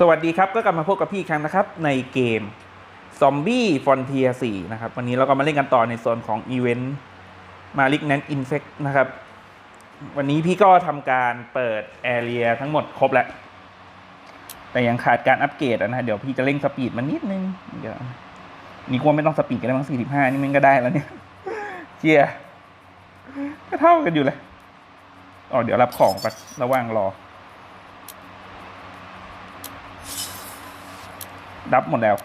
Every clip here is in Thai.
สวัสดีครับก็กลับมาพบกับพี่อีกครั้งนะครับ ในเกม Zombie Frontier 4นะครับ วันนี้เราก็มาเล่นกันต่อในโซนของอีเวนต์ Malignant Infect นะครับ วันนี้พี่ก็ทำการเปิดแอเรียทั้งหมดครบแล้ว แต่ยังขาดการอัปเกรดอะนะ เดี๋ยวพี่จะเร่งสปีดมันนิดนึง เดี๋ยวนี่กลัวไม่ต้องสปีดกันแล้วมั้ง45 นี่มันก็ได้แล้วเนี่ยเจียก็เท่ากันอยู่เลยอ๋อเดี๋ยวรับของไประหว่างรอ ดับหมดแล้ว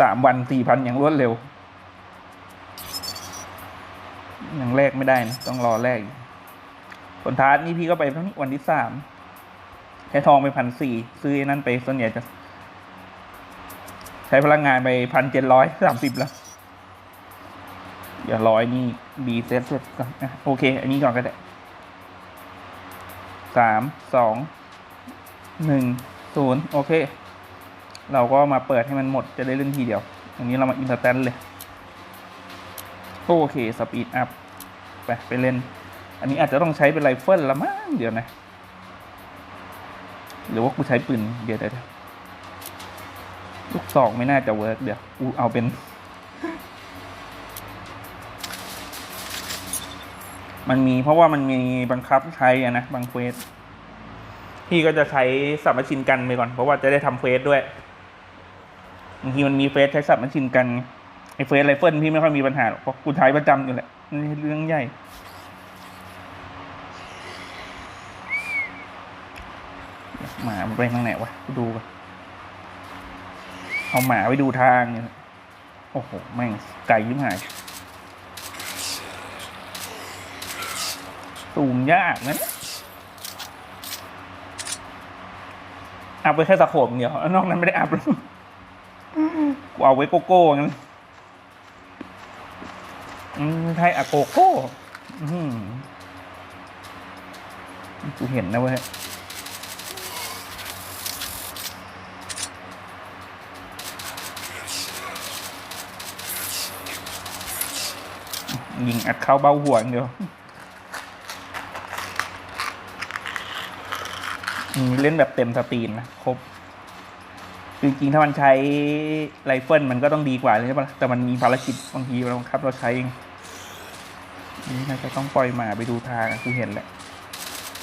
สามวันสี่พันอย่างรวดเร็วยังแลกไม่ได้นะต้องรอแลกผลท้ายนี่พี่ก็ไปเท่านี้วันที่สามใช้ทองไปพันสี่ซื้อนั่นไปส่วนใหญ่จะ ใช้พลังงานไปพันเจ็ดร้อยสามสิบแล้วอย่าร้อยนี่บีเซตเสร็จก่อนโอเค อันนี้ก่อนก็ได้สามสองหนึ่ง ศูนย์โอเค เราก็มาเปิดให้มันหมดจะได้เล่นทีเดียว อันนี้เรามาอินสแตนเลย โอเคสปีดอัพไปไปเล่น อันนี้อาจจะต้องใช้เป็นไรเฟิลละมั้งเดี๋ยวนะ หรือว่ากูใช้ปืนเดี๋ยวเดี๋ยวลูกสองไม่น่าจะเวิร์กเดี๋ยวกูเอาเป็น มันมีเพราะว่ามันมีบังคับใช้อะนะบางเควส พี่ก็จะใช้สับมาชินกันไปก่อน เพราะว่าจะได้ทำเฟสด้วยบางทีมันมีเฟสใช้สับมาชินกันไอเฟสไรเฟิลพี่ไม่ค่อยมีปัญหาหรอกเพราะกูใช้ประจำอยู่แหละนี่เรื่องใหญ่หมามันไปทางไหนวะกูดูกันเอาหมาไปดูทางเนี่ยโอ้โห แม่งไก่ยิ่งหายสูงยากนะ อัพไว้แค่สะโขบอย่างเดียวนอกนั้นไม่ได้อัพแล้วกูเอาไว้โกโก้งั้นอืมไทยอะโกโก้อื้อหือกูเห็นนะเว้ยยิงอัดเข้าเบ้าหัวอย่างเดียวอืม เล่นแบบเต็มสตรีมนะครบจริงๆถ้ามันใช้ไรเฟิลมันก็ต้องดีกว่าเลยใช่ปะแต่มันมีภารกิจบางทีเราบังคับเราใช้เองนี่น่าจะต้องปล่อยหมาไปดูทางกูเห็นแหละ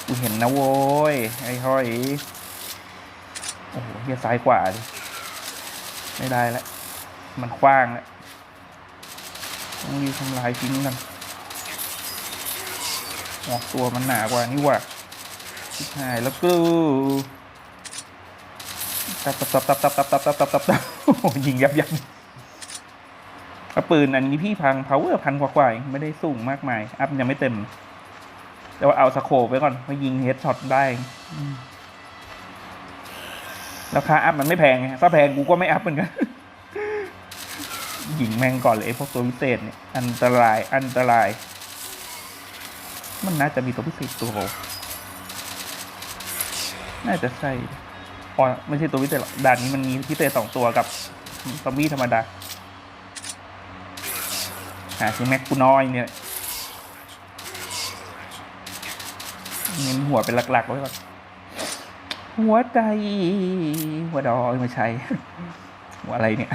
กูเห็นนะโว้ยไอ้ห้อยโอ้โหเฮียซ้ายขวาดิไม่ได้แล้วมันกว้างแล้วต้องรีบทำลายทิ้งกันออกตัวมันหนากว่านี่ว่า ชิบหายแล้วกูตับตับตับตับตับตับตับตับตับตับตับยิงยับยับเอาปืนอันนี้พี่พัง power พันกว่ากว่าไม่ได้สูงมากมาย อัพยังไม่เต็ม แต่ว่าเอาสโคปไว้ก่อนเพรายิงเฮดช็อตได้ราคาอัพมันไม่แพงไงถ้าแพงกูก็ไม่อัพเหมือนกันหญิงแมงก่อนเลยไอ้พวกตัวพิเศษเนี่ย อันตรายอันตราย มันน่าจะมีตัวพิเศษตัวเดียว น่าจะใช่อ๋อไม่ใช่ตัวพิเศษหรอกด่านนี้มันมีพิเศษสองตัวกับซอมบี้ธรรมดาหาคือแม็กกูน้อยเนี่ยเน้นหัวเป็นหลักๆไว้ก่อนหัวใจ หัวดอยไม่ใช่หัวอะไรเนี่ย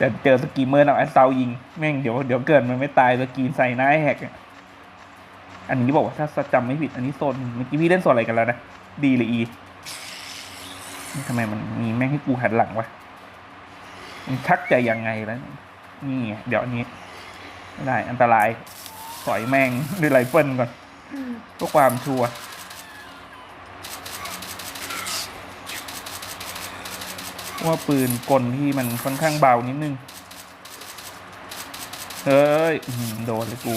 จะเจอสกีเมอร์เอาไอ้เซายิง แม่งเดี๋ยวเดี๋ยวเกิดมันไม่ตายสกีนใส่หน้าให้แหกอะอันนี้บอกว่าถ้าจำไม่ผิดอันนี้โซนเมื่อกี้พี่เล่นโซนอะไรกันแล้วนะ ดีหรืออีนี่ทำไมมันมีแม่งให้กูหันหลังวะมันชักจะยังไงแล้ว นี่ไงเดี๋ยวอันนี้ ไม่ได้ อันตรายสอยแม่งด้วยไรเฟิลก่อนเพื่อความชัวร์ว่าปืนกลที่มันค่อนข้างเบานิดนึง เฮ้ยอื้อหือโดนเลยกู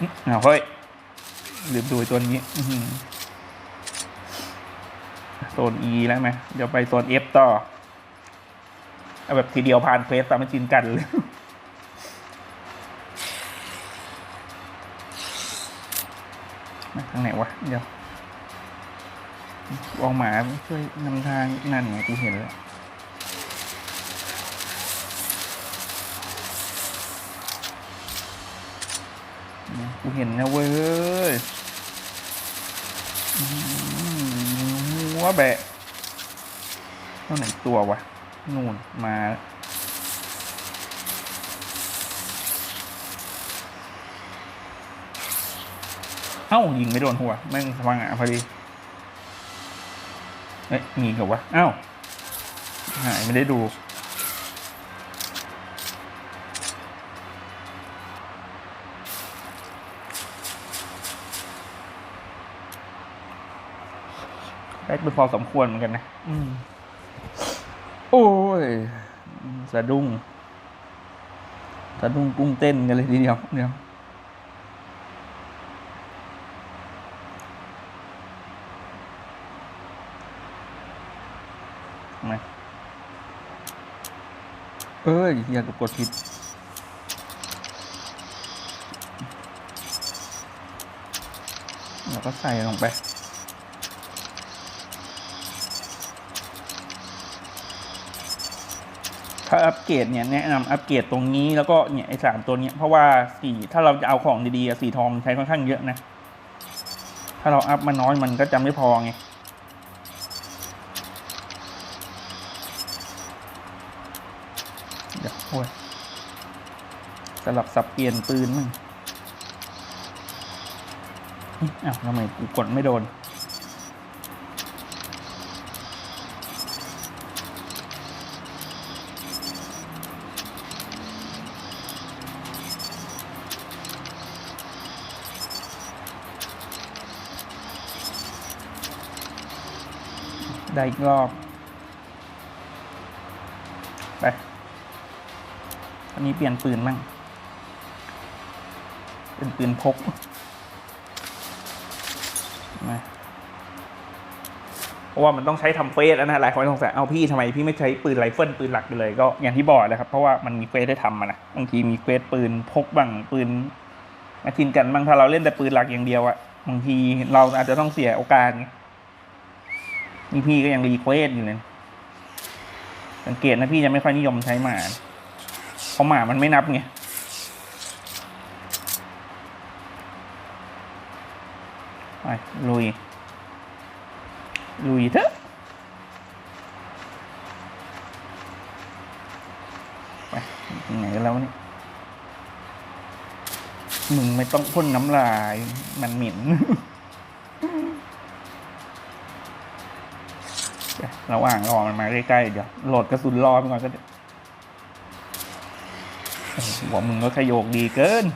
อื้อเอาเฮ้ย ลืมดูตัวนี้โซน E แล้วไหมเดี๋ยวไปโซน F ต่อ เอาแบบทีเดียวผ่านเฟสตามไม่ชินกันเลยทางไหนวะ เดี๋ยวเอาหมาช่วยนำทางนั่นไงกูเห็นแล้ว กูเห็นนะเว้ยหัวแบะเท่าไหนตัววะ นู่น มาเอ้ายิงไม่โดนหัวแม่งสว่างอะพอดีเอ๊ะมีกับวะเอ้าหายไม่ได้ดู ได้เป็นพอสมควรเหมือนกันนะอืมโอ้ยสะดุ้งสะดุ้งกุ้งเต้นกันเลยทีเดียวเดียวมาเอ้ยอย่ากดผิดแล้วก็ใส่ลงไป ถ้าอัปเกรดเนี่ยแนะนำอัปเกรดตรงนี้แล้วก็เนี่ยไอ้สามตัวเนี้ยเพราะว่าสีถ้าเราจะเอาของดีๆสีทองใช้ค่อนข้างเยอะนะ ถ้าเราอัพมาน้อยมันก็จะไม่พอไงเดี๋ยวโอ้ยสลับสับเปลี่ยนปืนมั่งอ้าวทำไมกูกดไม่โดน ได้อีกรอบ ไปอันนี้เปลี่ยนปืนมั่ง เป็นปืนพกมาเพราะว่ามันต้องใช้ทำเฟสแล้วนะหลายคนสงสัยเอาพี่ทำไมพี่ไม่ใช้ปืนไรเฟิลปืนหลักไปเลยก็อย่างที่บอกเลยครับ เพราะว่ามันมีเฟสได้ทำมานะบางทีมีเฟสปืนพกบ้างปืนมาทินกันบ้างถ้าเราเล่นแต่ปืนหลักอย่างเดียวอะบางทีเราอาจจะต้องเสียโอกาส นี่พี่ก็ยังรีเควสอยู่เลยสังเกตนะพี่จะไม่ค่อยนิยมใช้หมาเพราะหมามันไม่นับไงไปลุย ลุยเถอะไปถึงไหนแล้วเนี่ยมึงไม่ต้องพ่นน้ำลาย มันหม็น ระหว่างรอมันมาใกล้ๆเดี๋ยวโหลดกระสุนรอไปก่อนก็ได้โอ้โหหัวมึงก็ขยโยกดีเกิน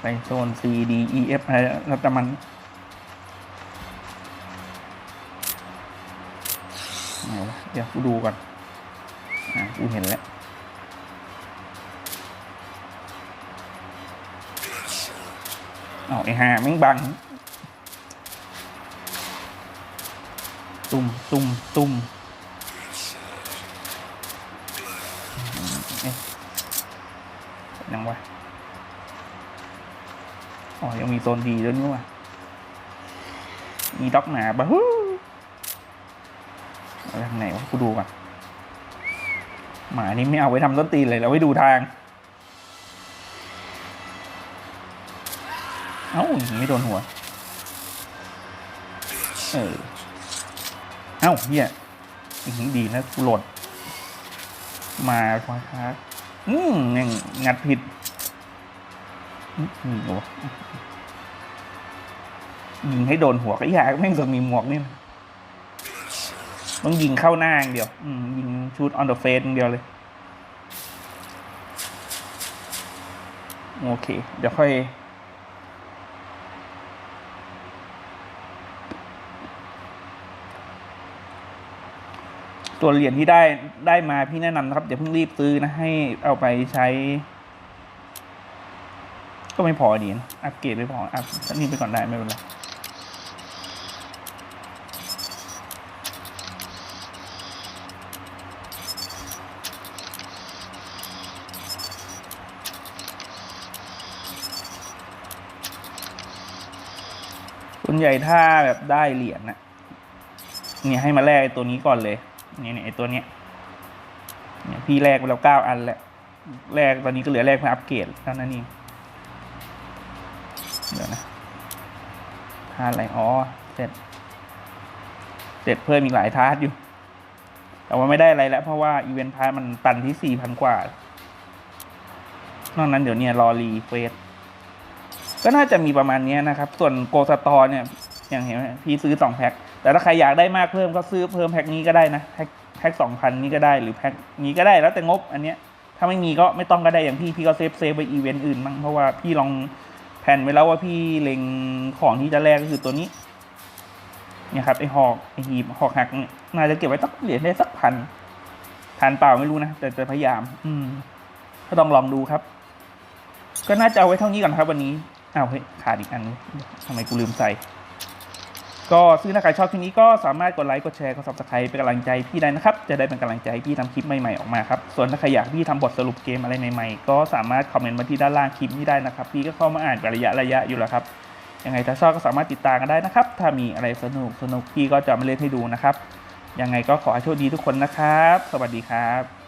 ไปโซน C D E F อะไรแล้วแต่มันเดี๋ยวกูดูก่อน อะกูเห็นแล้ว เอาไอ้ห่าแม่งบัง ตุ้มตุ้มตุ้มเอ๊ะยังวะอ๋อ ยังมีโซนดีด้วยนี่ว่ะมีด็อกหนาบะฮู้เอาไปทางไหนวะกูดูก่อนหมานี่ไม่เอาไว้ทำต้นตีนเลยเราไว้ดูทาง เอ้าไม่โดนหัว เออ เอ้าเฮียอื้อหือดีนะกูโหลด มาควาช้าอืมยังงัดผิดอื้อนี่เหรอวยิงให้โดนหัวก็ยากแม่งจะมีหมวกนี่ต้องยิงเข้าหน้าอย่างเดียว อืมยิงชูดออนเดอะเฟสอย่างเดียวเลย โอเค เดี๋ยวค่อย ตัวเหรียญที่ได้ได้มาพี่แนะนำนะครับอย่าเพิ่งรีบซื้อนะให้เอาไปใช้ ก็ไม่พอดีนะอัปเกรดไม่พออัพนี่ไปก่อนได้ไม่เป็นไรส่วนใหญ่ถ้าแบบได้เหรียญนะเนี่ยให้มาแลกไอ้ตัวนี้ก่อนเลย เนี่ยไอตัวเนี้ยเนี่ยพี่แลกไปแล้วเก้าอันแหละอแรกตอนนี้ก็เหลือแรกเพื่ออัปเกรดเท่านั้นเองเดี๋ยวนะทาอะไรอ๋อเสร็จเสร็จเพิ่มอีกหลายทาสอยู่ แต่ว่าไม่ได้อะไรแล้วเพราะว่าอีเวนต์พาร์มันตันที่สี่พันกว่านอกนั้นเดี๋ยวเนี่ยรอรีเควสก็น่าจะมีประมาณนี้นะครับ ส่วนโกสตอเนี่ย อย่างเห็นไหมพี่ซื้อสองแพ็ค แต่ถ้าใครอยากได้มากเพิ่มก็ซื้อเพิ่มแพ็คนี้ก็ได้นะแพ็คแพ็คสองพันนี้ก็ได้หรือแพ็คนี้ก็ได้แล้วแต่งบอันเนี้ยถ้าไม่มีก็ไม่ต้องก็ได้อย่างพี่พี่ก็เซฟเซฟไปอีเวนต์อื่นบ้างเพราะว่าพี่ลองแผนไว้แล้วว่าพี่เล็งของที่จะแลกก็คือตัวนี้เนี่ยครับไอหอกไอหีบหอกหักเนี่ยน่าจะเก็บไว้สักเหรียญได้สักพันพันเปล่าไม่รู้นะแต่จะพยายาม อืมก็ต้องลองดูครับ ก็น่าจะเอาไว้เท่านี้ก่อนครับ วันนี้อ้าวเฮ้ยขาดอีกอันทำไมกูลืมใส่ ก็ซึ่งถ้าใครชอบคลิปนี้ก็สามารถกดไลค์กดแชร์กด subscribe เป็นกำลังใจพี่ได้นะครับ จะได้เป็นกำลังใจพี่ทำคลิปใหม่ๆออกมาครับส่วนถ้าใครอยากพี่ทำบทสรุปเกมอะไรใหม่ๆก็สามารถคอมเมนต์มาที่ด้านล่างคลิปนี้ได้นะครับ พี่ก็เข้ามาอ่านเป็นระยะระยะอยู่แล้วครับยังไงถ้าชอบก็สามารถติดตามกันได้นะครับ ถ้ามีอะไรสนุกสนุกพี่ก็จะมาเล่นให้ดูนะครับยังไงก็ขอให้โชคดีทุกคนนะครับ สวัสดีครับ